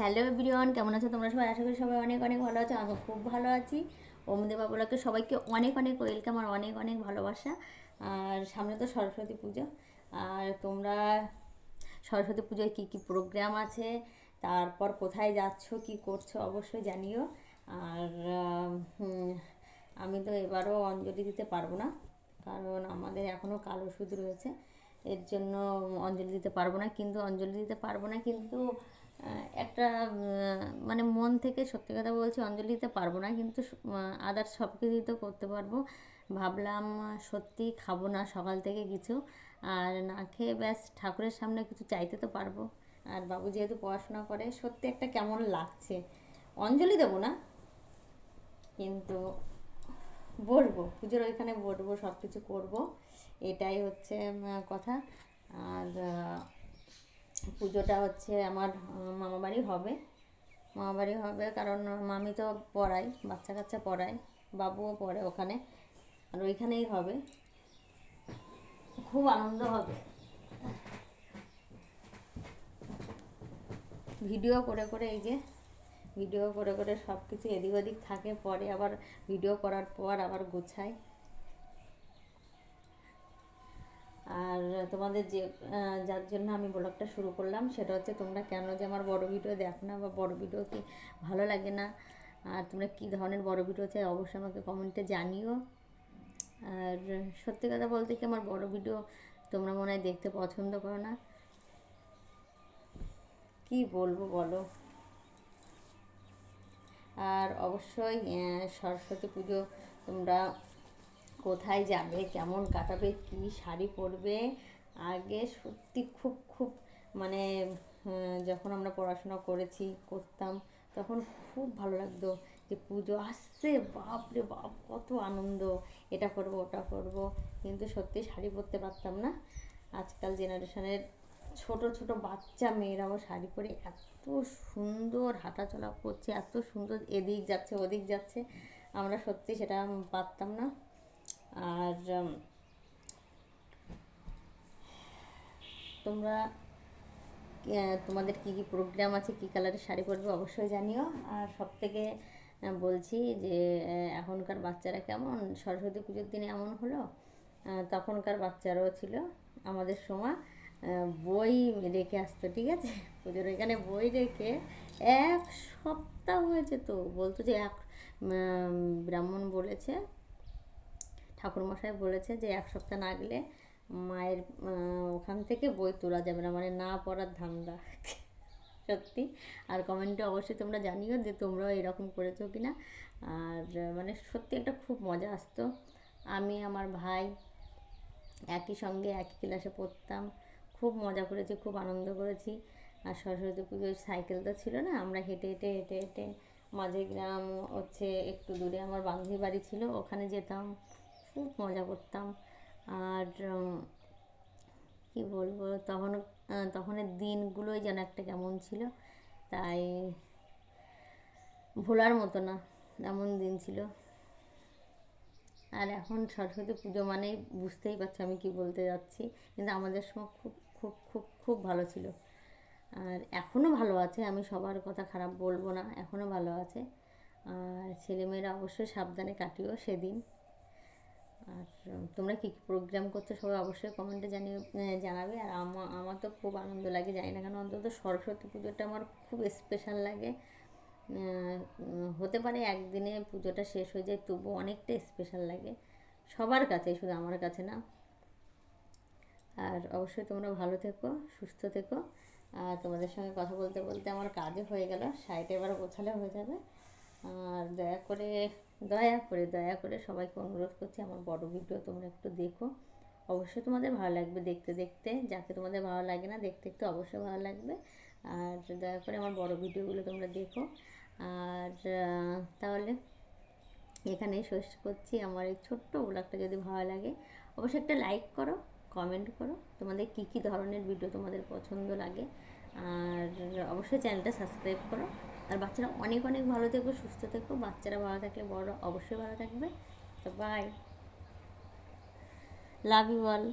Hello everyone, কেমন আছো? তোমরা সবাই? আশা করি সবাই অনেক অনেক ভালো আছো। আমি খুব ভালো আছি। ওম দেবাবুলাকে সবাইকে অনেক অনেক ওয়েলকাম আর অনেক অনেক ভালোবাসা। আর সামনে তো সরস্বতী পুজো। আর তোমরা সরস্বতী পুজোয় কী কী প্রোগ্রাম আছে? তারপর কোথায় যাচ্ছ? কি করছ? অবশ্যই জানিও। আর, আমি তো এবারও অঞ্জলি দিতে পারব না। কারণ আমাদের এখনও কালো সুদ রয়েছে। এর জন্য অঞ্জলি দিতে পারব না। কিন্তু অঞ্জলি দিতে পারব না। কিন্তু একটা মানে মন থেকে সত্যি কথা বলছি, অঞ্জলি দিতে পারব না, কিন্তু আদার্স সব কিছুই তো করতে পারব। ভাবলাম সত্যি খাব না সকাল থেকে কিছু, আর না খেয়ে ব্যাস ঠাকুরের সামনে কিছু চাইতে তো পারব। আর বাবু যেহেতু পড়াশোনা করে, সত্যি একটা কেমন লাগছে। অঞ্জলি দেবো না, কিন্তু বসবো পুজোর ওইখানে বসবো সব কিছু করব, এটাই হচ্ছে কথা। আর পুজোটা হচ্ছে আমার মামাবাড়ি হবে। মামাবাড়ি হবে কারণ মামি তো পড়াই বাচ্চা কাচ্চা পড়ায়, বাবুও পড়ে ওখানে। আর ওইখানেই হবে। খুব আনন্দ হবে। ভিডিও করে করে এই যে, ভিডিও করে করে সব কিছু এদিক ওদিক থাকে, পরে আবার ভিডিও করার পর আবার গোছাই আর তোমাদের যে যার জন্য আমি ব্লগটা শুরু করলাম, সেটা হচ্ছে তোমরা কেন যে আমার বড় ভিডিও দেখো না বা বড় ভিডিও কি ভালো লাগে না, আর তোমরা কী ধরনের বড় ভিডিও চাই অবশ্যই আমাকে কমেন্টে জানিও। আর সত্যি কথা বলতে কি আমার বড় ভিডিও তোমরা মনে হয় দেখতে পছন্দ করো না। কি বলব বলো? আর অবশ্যই সরস্বতী পুজো তোমরা কোথায় যাবে, কেমন কাটাবে, কি শাড়ি পরবে? আগে সত্যি খুব খুব মানে যখন আমরা পড়াশোনা করেছি, করতাম, তখন খুব ভালো লাগতো যে পুজো আসছে বাপ রে বাপ, কত আনন্দ, এটা করব, ওটা করব। কিন্তু সত্যি শাড়ি পরতে পারতাম না। আজকাল জেনারেশনের ছোট ছোট বাচ্চা মেয়েরাও শাড়ি পরে এত সুন্দর হাঁটাচলা করছে, এত সুন্দর এদিক যাচ্ছে, ওদিক যাচ্ছে। আমরা সত্যি সেটা পারতাম না। আর তোমরা তোমাদের কি কি প্রোগ্রাম আছে, কি কালারের শাড়ি পরবে অবশ্যই জানিও। আর সব থেকে বলছি যে এখনকার বাচ্চারা কেমন? সরস্বতী পুজোর দিনে এমন হলো? তখনকার বাচ্চারাও ছিল আমাদের সময়। বই রেখে আসতো, ঠিক আছে? পুজোর এখানে বই রেখে এক সপ্তাহ হয়েছে তো, বলতো যে এক ব্রাহ্মণ বলেছে ঠাকুরমশাই বলেছে যে এক সপ্তাহ না গেলে মায়ের ওখান থেকে বই তোলা যাবে না মানে না পড়ার ধান্দা। সত্যি। আর কমেন্টে অবশ্যই তোমরা জানিও যে তোমরাও এরকম করেছ কি না। আর মানে সত্যি একটা খুব মজা আসতো। আমি, আমার ভাই একই সঙ্গে একই ক্লাসে পড়তাম। খুব মজা করেছি, খুব আনন্দ করেছি। আর সরস্বতী পুজোর সাইকেল তো ছিল না, আমরা হেঁটে হেঁটে হেঁটে হেঁটে মাঝে গ্রাম হচ্ছে একটু দূরে, আমার বান্ধবী বাড়ি ছিল, ওখানে যেতাম। খুব মজা করতাম। আর কি বলব, তখন তখনের দিনগুলোই যেন একটা কেমন ছিল। তাই ভোলার মতো না, এমন দিন ছিল। আর এখন সরস্বতী পুজো মানেই বুঝতেই পারছ আমি কি বলতে যাচ্ছি। কিন্তু আমাদের সময় খুব খুব খুব খুব ভালো ছিল। আর এখনও ভালো আছে, আমি সবার কথা খারাপ বলব না এখনও ভালো আছে। আর ছেলেমেয়েরা অবশ্যই সাবধানে কাটিও সেদিন। আর তোমরা কী কী প্রোগ্রাম করছ সবাই অবশ্যই কমেন্টে জানিয়ে জানাবে। আর আমার আমার তো খুব আনন্দ লাগে, জানি না কেন, অন্তত সরস্বতী পুজোটা আমার খুব স্পেশাল লাগে। হতে পারে একদিনে পুজোটা শেষ হয়ে যায় তবু অনেকটা স্পেশাল লাগে। সবার কাছে শুধু আমার কাছে না। আর অবশ্যই তোমরা ভালো থেকো, সুস্থ থেকো। আর তোমাদের সঙ্গে কথা বলতে বলতে আমার কাজও হয়ে গেল সাইডে এবার গোছালে হয়ে যাবে। আর দয়া করে দয়া করে দয়া করে সবাইকে অনুরোধ করছি আমার বড় ভিডিও তোমরা একটু দেখো। অবশ্যই তোমাদের ভালো লাগবে দেখতে দেখতে। যাকে তোমাদের ভালো লাগে না দেখতে দেখতে অবশ্যই ভালো লাগবে। আর দয়া করে আমার বড় ভিডিওগুলো তোমরা দেখো। আর, তাহলে এখানেই শেষ করছি। আমার এই ছোট্ট ব্লগটা যদি ভালো লাগে, অবশ্যই একটা লাইক করো, কমেন্ট করো। তোমাদের কী কী ধরনের ভিডিও তোমাদের পছন্দ লাগে। আর অবশ্যই চ্যানেলটা সাবস্ক্রাইব করো। আর বাচ্চারা অনেক অনেক ভালো থেকো, সুস্থ থেকো। বাচ্চারা ভালো থাকলে বড়রা অবশ্যই ভালো থাকবে। তো বাই লাভ ইউ অল